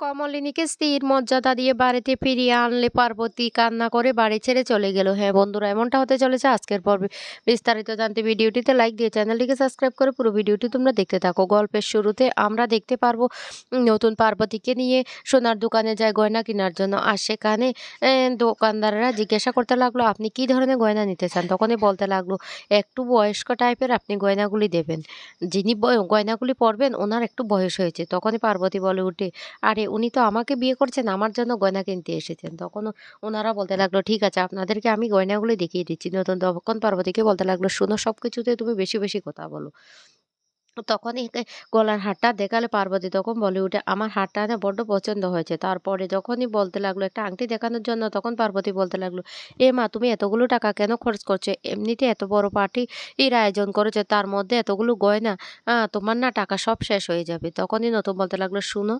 কমলিনীকে স্ত্রীর মর্যাদা দিয়ে বাড়িতে ফিরিয়ে আনলে পার্বতী কান্না করে বাড়ি ছেড়ে চলে গেল। হ্যাঁ বন্ধুরা, এমনটা হতে চলেছে আজকের পর্বে। বিস্তারিত জানতে ভিডিওটিতে লাইক দিয়ে চ্যানেলটিকে সাবস্ক্রাইব করে পুরো ভিডিওটি তোমরা দেখতে থাকো। গল্পের শুরুতে আমরা দেখতে পারব নতুন পার্বতীকে নিয়ে সোনার দোকানে যায় গয়না কেনার জন্য। আর সেখানে দোকানদাররা জিজ্ঞাসা করতে লাগল, আপনি কি ধরনের গয়না নিতে চান? তখনই বলতে লাগল, একটু বয়স্ক টাইপের আপনি গয়নাগুলি দেবেন। যিনি গয়নাগুলি পরবেন, ওনার একটু বয়স হয়েছে। তখনই পার্বতী বলে উঠে, আরে উনি তো আমাকে বিয়ে করছেন, আমার জন্য গয়না কিনতে এসেছেন। তখন ওনারা বলতে লাগল, ঠিক আছে, আপনাদেরকে আমি গয়নাগুলো দেখিয়ে দিচ্ছি, নতুন তখন পার্বতীকে বলতে লাগল, শোনো সব কিছুতে তুমি বেশি বেশি কথা বলো। তখনই গলার হারটা দেখালে পার্বতী তখন বলে উঠে আমার হারটা না বড্ড পছন্দ হয়েছে। তারপরে যখনই বলতে লাগল, একটা আংটি দেখানোর জন্য তখন পার্বতী বলতে লাগল, এ মা, তুমি এতগুলো টাকা কেন খরচ করছ? এমনিতে এত বড় পার্টি এর আয়োজন করেছে, তার মধ্যে এতগুলো গয়না তোমার না টাকা সব শেষ হয়ে যাবে। তখনই নতুন বলতে লাগল, শুনো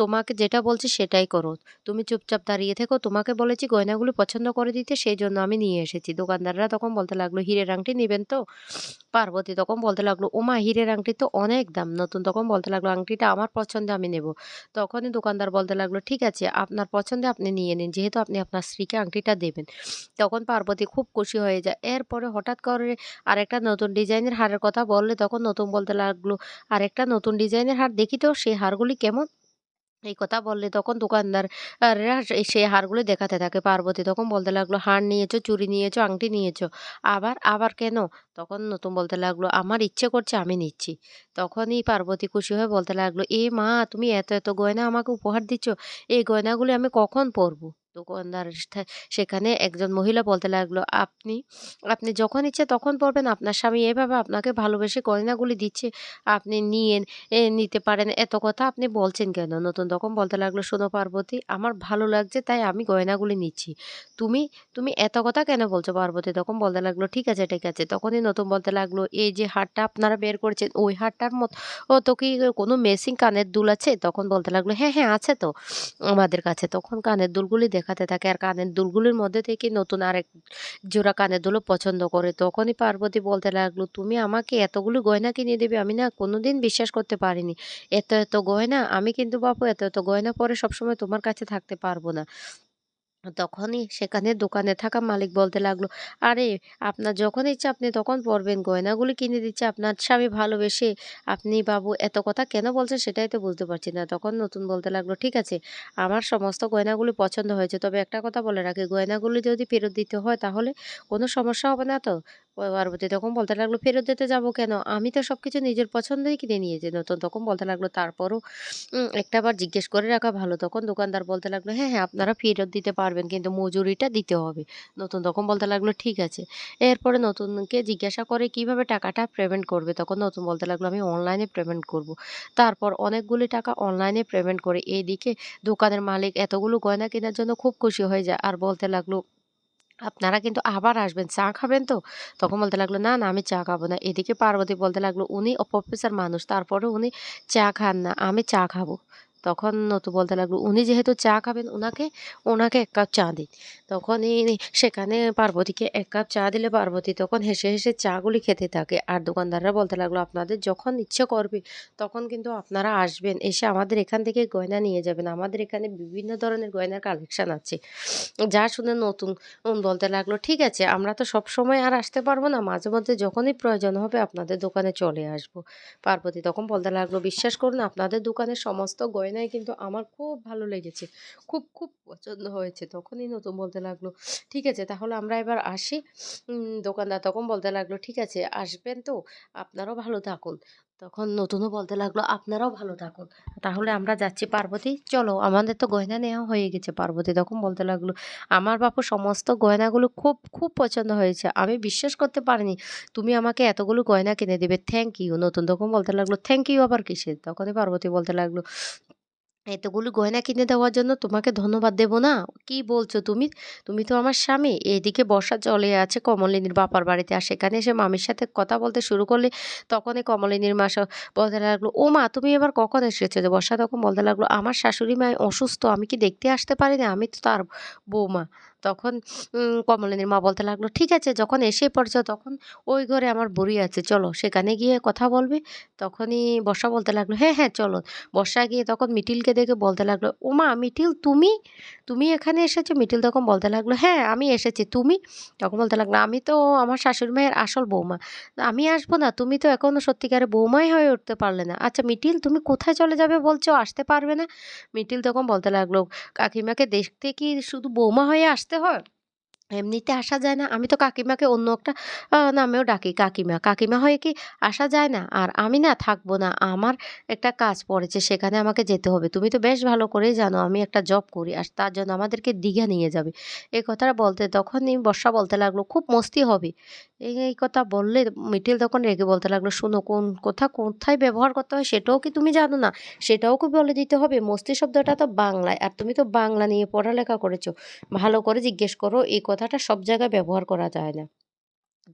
তোমাকে যেটা বলছি সেটাই করো। তুমি চুপচাপ দাঁড়িয়ে থেকো, তোমাকে বলেছি গয়নাগুলো পছন্দ করে দিতে সেই জন্য আমি নিয়ে এসেছি। দোকানদাররা তখন বলতে লাগল, হীরের আংটি নেবেন তো? পার্বতী তখন বলতে লাগল ওমা হীরের আংটি তো অনেক দাম। নতুন তখন বলতে লাগল, আংটিটা আমার পছন্দে আমি নেব। তখনই দোকানদার বলতে লাগল, ঠিক আছে, আপনার পছন্দে আপনি নিয়ে নিন, যেহেতু আপনি আপনার স্ত্রীকে আংটিটা দেবেন। তখন পার্বতী খুব খুশি হয়ে যায়। এরপরে হঠাৎ করে আরেকটা নতুন ডিজাইনের হারের কথা বললে তখন নতুন বলতে লাগল, আরেকটা নতুন ডিজাইনের হার দেখি তো, সেই হারগুলি কেমন? এই কথা বললে তখন দোকানদার সে সেই হারগুলো দেখাতে থাকে পার্বতী। তখন বলতে লাগল হার নিয়েছো চুরি নিয়েছো, আংটি নিয়েছো, আবার আবার কেন? তখন নতুন বলতে লাগল, আমার ইচ্ছে করছে আমি নিচ্ছি। তখনই পার্বতী খুশি হয়ে বলতে লাগল, এ মা, তুমি এত এত গয়না আমাকে উপহার দিচ্ছ, এই গয়নাগুলি আমি কখন পরবো? দোকানদার সেখানে একজন মহিলা বলতে লাগল, আপনি আপনি যখন ইচ্ছে তখন পরবেন আপনার স্বামী এভাবে আপনাকে ভালোবেসে গয়নাগুলি দিচ্ছে, আপনি নিয়ে নিতে পারেন, এত কথা আপনি বলছেন কেন? নতুন তখন বলতে লাগল, শোনো পার্বতী, আমার ভালো লাগছে, তাই আমি গয়নাগুলি নিচ্ছি। তুমি তুমি এত কথা কেন বলছো পার্বতী? তখন বলতে লাগল, ঠিক আছে ঠিক আছে। তখনই নতুন বলতে লাগল, এই যে হারটা আপনারা বের করছেন, ওই হারটার মতো, ও তো কি কোনো মেসিং কানের দুল আছে? তখন বলতে লাগল হ্যাঁ হ্যাঁ আছে তো, আমাদের কাছে। তখন কানের দুলগুলি দেখাতে থাকে। আর কানের দুলগুলির মধ্যে থেকে নতুন আরেক জোড়া কানের দুলও পছন্দ করে। তখনই পার্বতী বলতে লাগল, তুমি আমাকে এতগুলো গয়না কিনে দেবে, আমি না কোনোদিন বিশ্বাস করতে পারিনি। এত এত গয়না, আমি কিন্তু বাপু, এত এত গয়না পরে সবসময় তোমার কাছে থাকতে পারব না। তখনই সেখানে দোকানে থাকা মালিক বলতে লাগল, আরে, আপনার যখন ইচ্ছা আপনি তখন পরবেন। গয়নাগুলি কিনে দিচ্ছে আপনার স্বামী ভালোবেসে। আপনি বাবু, এত কথা কেন বলছেন সেটাই তো বুঝতে পারছি না। তখন নতুন বলতে লাগল, ঠিক আছে, আমার সমস্ত গয়নাগুলি পছন্দ হয়েছে। তবে একটা কথা বলে রাখি, গয়নাগুলি যদি ফেরত দিতে হয় তাহলে কোনো সমস্যা হবে না তো? পার্বতী তখন বলতে লাগল, ফেরত দিতে যাব কেন? আমি তো সব কিছু নিজের পছন্দই কিনে নিয়েছি। নতুন তখন বলতে লাগল, তারপরও একটা বার জিজ্ঞেস করে রাখা ভালো। তখন দোকানদার বলতে লাগল হ্যাঁ হ্যাঁ আপনারা ফেরত দিতে পারবেন, কিন্তু মজুরিটা দিতে হবে। নতুন তখন বলতে লাগল, ঠিক আছে। এরপরে নতুনকে জিজ্ঞাসা করে কীভাবে টাকাটা পেমেন্ট করবে? তখন নতুন বলতে লাগল, আমি অনলাইনে পেমেন্ট করব। তারপর অনেকগুলি টাকা অনলাইনে পেমেন্ট করে এইদিকে দোকানের মালিক এতগুলো গয়না কেনার জন্য খুব খুশি হয়ে যায়। আর বলতে লাগল আপনারা কিন্তু আবার আসবেন, চা খাবেন তো? তখন বলতে লাগল, না না, আমি চা খাব না। এদিকে পার্বতী বলতে লাগল, উনি অপ্রফেসর মানুষ তারপরে উনি চা খান না, আমি চা খাব। তখন নতু বলতে লাগল, উনি যেহেতু চা খাবেন ওনাকে ওনাকে এক কাপ চা দিন। তখনই সেখানে পার্বতীকে এক কাপ চা দিলে পার্বতী তখন হেসে হেসে চাগুলি খেতে থাকে। আর দোকানদাররা বলতে লাগল, আপনাদের যখন ইচ্ছে করবে, তখন কিন্তু আপনারা আসবেন, এসে আমাদের এখান থেকে গয়না নিয়ে যাবেন। আমাদের এখানে বিভিন্ন ধরনের গয়নার কালেকশন আছে। যা শুনে নতুন বলতে লাগল, ঠিক আছে, আমরা তো সব সময় আর আসতে পারব না, মাঝে মধ্যে যখনই প্রয়োজন হবে আপনাদের দোকানে চলে আসব। পার্বতী তখন বলতে লাগল, বিশ্বাস করুন, আপনাদের দোকানের সমস্ত গয়নাই কিন্তু আমার খুব ভালো লেগেছে। খুব খুব পছন্দ হয়েছে। তখনই নতুন বলতে লাগল, ঠিক আছে, তাহলে আমরা এবার আসি। দোকানদার তখন বলতে লাগল, ঠিক আছে, আসবেন তো, আপনারাও ভালো থাকুন। তখন নতুনও বলতে লাগল, আপনারাও ভালো থাকুন, তাহলে আমরা যাচ্ছি পার্বতী। চলো, আমাদের তো গয়না নেওয়া হয়ে গেছে। পার্বতী তখন বলতে লাগল, আমার বাপু সমস্ত গয়নাগুলো খুব খুব পছন্দ হয়েছে। আমি বিশ্বাস করতে পারিনি, তুমি আমাকে এতগুলো গয়না কিনে দেবে। Thank you. নতুন তখন বলতে লাগল, থ্যাংক ইউ আবার কিসের? তখনই পার্বতী বলতে লাগল এতগুলো গয়না কিনে দেওয়ার জন্য তোমাকে ধন্যবাদ দেব না? কি বলছো তুমি? তুমি তো আমার স্বামী। এদিকে বর্ষা চলে আছে, কমলিনীর বাপার বাড়িতে। আর সেখানে এসে মামির সাথে কথা বলতে শুরু করলে তখনই কমলিনীর মা বলতে লাগল, ও মা, তুমি এবার কখন এসেছ? যে বর্ষা তখন বলতে লাগল, আমার শাশুড়ি মা অসুস্থ, আমি কি দেখতে আসতে পারি না? আমি তো তার বৌমা। তখন কমলিনীর মা বলতে লাগল, ঠিক আছে, যখন এসে পড়ছো তখন ওই ঘরে আমার বুড়ি আছে, চলো সেখানে গিয়ে কথা বলবে। তখনই বর্ষা বলতে লাগল হ্যাঁ হ্যাঁ চলো। বর্ষা গিয়ে তখন মিটিলকে দেখে বলতে লাগল ওমা মিটিল তুমি? তুমি এখানে এসেছ? মিটিল তখন বলতে লাগল হ্যাঁ আমি এসেছি, তুমি? তখন বলতে লাগল, আমি তো আমার শাশুড়ি মায়ের আসল বৌমা, আমি আসব না, তুমি তো এখনও সত্যিকারে বৌমাই হয়ে উঠতে পারলে না। আচ্ছা মিটিল তুমি কোথায় চলে যাবে বলছো, আসতে পারবে না? মিটিল তখন বলতে লাগল, কাকিমাকে দেখতে কি শুধু বৌমা হয়ে আসতে হয় এমনিতে আসা যায় না আমি তো কাকিমাকে অন্য একটা নামেও ডাকি কাকিমা। কাকিমা হয়ে কি আসা যায় না? আর আমি না থাকব না। আমার একটা কাজ পড়েছে সেখানে আমাকে যেতে হবে। তুমি তো বেশ ভালো করেই জানো আমি একটা জব করি। আর তার জন্য আমাদেরকে দীঘা নিয়ে যাবে। এই কথাটা বলতে তখনই বর্ষা বলতে লাগল, "খুব মস্তি হবে।" এই, এই কথা বললে মিঠিল তখন রেগে বলতে লাগল, "শোনো কোন কথা কোথায় ব্যবহার করতে হয় সেটাও কি তুমি জানো না? সেটাও কি বলে দিতে হবে? মস্তি শব্দটা তো বাংলায়। আর তুমি তো বাংলা নিয়ে পড়ালেখা করেছ। ভালো করে জিজ্ঞেস করো এই কথাটা সব জায়গায় ব্যবহার করা যায় না।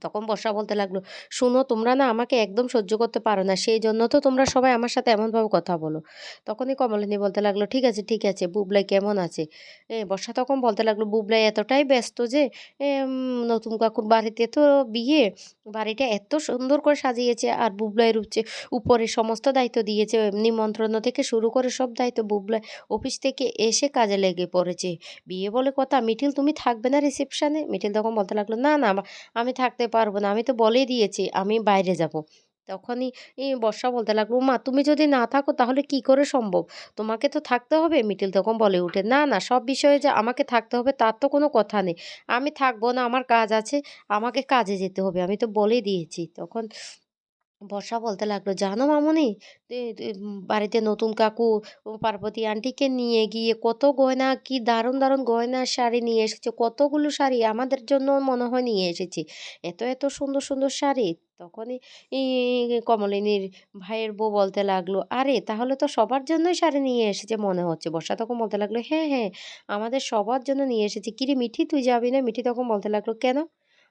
তখন বর্ষা বলতে লাগল, "শোনো তোমরা না আমাকে একদম সহ্য করতে পারো না। সেই জন্য তো তোমরা সবাই আমার সাথে এমনভাবে কথা বলো।" তখনই কমলিনী বলতে লাগল, "ঠিক আছে, ঠিক আছে। বুবলাই কেমন আছে?" এ বর্ষা তখন বলতে লাগল, "বুবলাই এতটাই ব্যস্ত যে নতুন কাকুর বাড়িতে তো বিয়ে। বাড়িটা এত সুন্দর করে সাজিয়েছে আর বুবলাইয়ের উচে উপরে সমস্ত দায়িত্ব দিয়েছে। নিমন্ত্রণ থেকে শুরু করে সব দায়িত্ব বুবলাই অফিস থেকে এসে কাজে লেগে পড়েছে। বিয়ে বলে কথা, মিঠিল তুমি থাকবে না রিসেপশনে?" মিঠিল তখন বলতে লাগল, "না, না আমি থাকতে পারব না। আমি তো বলেই দিয়েছি আমি বাইরে যাব। তখনই বর্ষা বলতে লাগল, মা তুমি যদি না থাকো তাহলে কি করে সম্ভব? তোমাকে তো থাকতে হবে।" মিটিল তখন বলে উঠে, "না, না সব বিষয়ে যে আমাকে থাকতে হবে তার তো কোনো কথা নেই। আমি থাকব না, আমার কাজ আছে। আমাকে কাজে যেতে হবে। আমি তো বলেই দিয়েছি।" তখন বর্ষা বলতে লাগল, "জানো মামুনি, বাড়িতে নতুন কাকু পার্বতী আন্টিকে নিয়ে গিয়ে কত গয়না, কি দারুণ, দারুণ গয়না শাড়ি নিয়ে এসেছে। কতগুলো শাড়ি আমাদের জন্য মনে হয় নিয়ে এসেছে। এত, এত সুন্দর, সুন্দর শাড়ি।" তখনই কমলিনীর ভাইয়ের বউ বলতে লাগল, "আরে তাহলে তো সবার জন্যই শাড়ি নিয়ে এসেছে মনে হচ্ছে।" বর্ষা তখন বলতে লাগল, "হ্যাঁ, হ্যাঁ, আমাদের সবার জন্য নিয়ে এসেছে। কিরে মিঠি তুই যাবি না?" মিঠি তখন বলতে লাগল, "কেন?"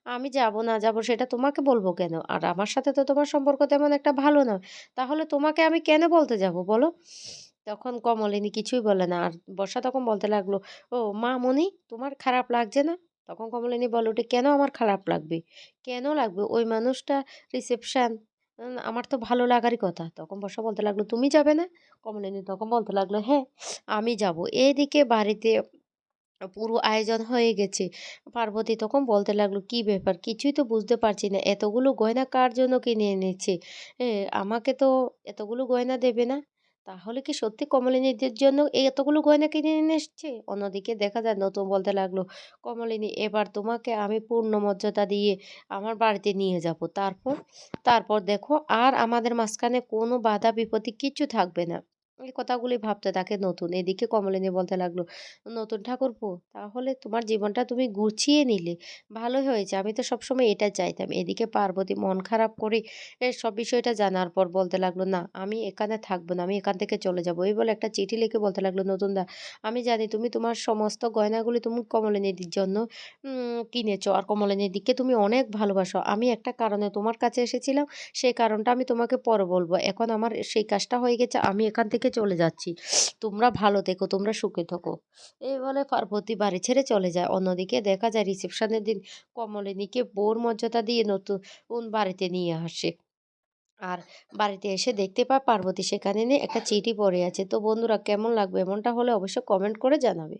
আমি যাব না যাব সেটা তোমাকে বলব কেন? আর আমার সাথে তো তোমার সম্পর্ক তেমন একটা ভালো না। তাহলে তোমাকে আমি কেন বলতে যাব বলো? তখন কমলিনী কিছুই বলে না। আর বর্ষা তখন বলতে লাগল, "ও মামুনি তোমার খারাপ লাগছে না?" তখন কমলিনী বলে ওঠে, "কেন আমার খারাপ লাগবে? কেন লাগবে? ওই মানুষটা রিসেপশান আমার তো ভালো লাগারই কথা।" তখন বর্ষা বলতে লাগল, "তুমি যাবে না?" কমলিনী তখন বলতে লাগল, "হ্যাঁ, আমি যাব।" এদিকে বাড়িতে পুরো আয়োজন হয়ে গেছে। পার্বতী তখন বলতে লাগল, "কি ব্যাপার? কিছুই তো বুঝতে পারছি না। এতগুলো গয়না কার জন্য কিনে এনেছে? আমাকে তো এতগুলো গয়না দেবে না?" তাহলে কি সত্যি কমলিনীদের জন্য এই এতগুলো গয়না কিনে এনে এসছে? অন্যদিকে দেখা যায় নতুন বলতে লাগল, "কমলিনী এবার তোমাকে আমি পূর্ণ মর্যাদা দিয়ে আমার বাড়িতে নিয়ে যাব। তারপর? তারপর দেখো আর আমাদের মাঝখানে কোনো বাধা বিপত্তি কিচ্ছু থাকবে না।" এই কথাগুলি ভাবতে থাকে নতুন। এদিকে কমলিনী বলতে লাগল, "নতুন ঠাকুরপো তাহলে তোমার জীবনটা তুমি গুছিয়ে নিলে। ভালোই হয়েছে। আমি তো সবসময় এটা চাইতাম।" এদিকে পার্বতী মন খারাপ করে সব বিষয়টা জানার পর বলতে লাগল, "না, আমি এখানে থাকব না। আমি এখান থেকে চলে যাব।" এই বলে একটা চিঠি লিখে বলতে লাগল, "নতুনদা, আমি জানি তুমি তোমার সমস্ত গয়নাগুলি তুমি কমলিনীদির জন্য কিনেছো। আর কমলিনীদিকে তুমি অনেক ভালোবাসো। আমি একটা কারণে তোমার কাছে এসেছিলাম। সেই কারণটা আমি তোমাকে পরে বলব। এখন আমার সেই কাজটা হয়ে গেছে। আমি এখান থেকে চলে যাচ্ছি। তোমরা ভালো থেকো, তোমরা সুখে থাকো এই বলে পার্বতী বাড়ি ছেড়ে চলে যায়। অন্যদিকে দেখা যায় রিসেপশনের দিন কমলিনীকে বোর মর্যাদা দিয়ে নতুন বাড়িতে নিয়ে আসে। আর বাড়িতে এসে দেখতে পায় পার্বতী সেখানে নিয়ে একটা চিঠি পড়ে আছে। তো বন্ধুরা কেমন লাগবে? এমনটা হলে অবশ্যই কমেন্ট করে জানাবে।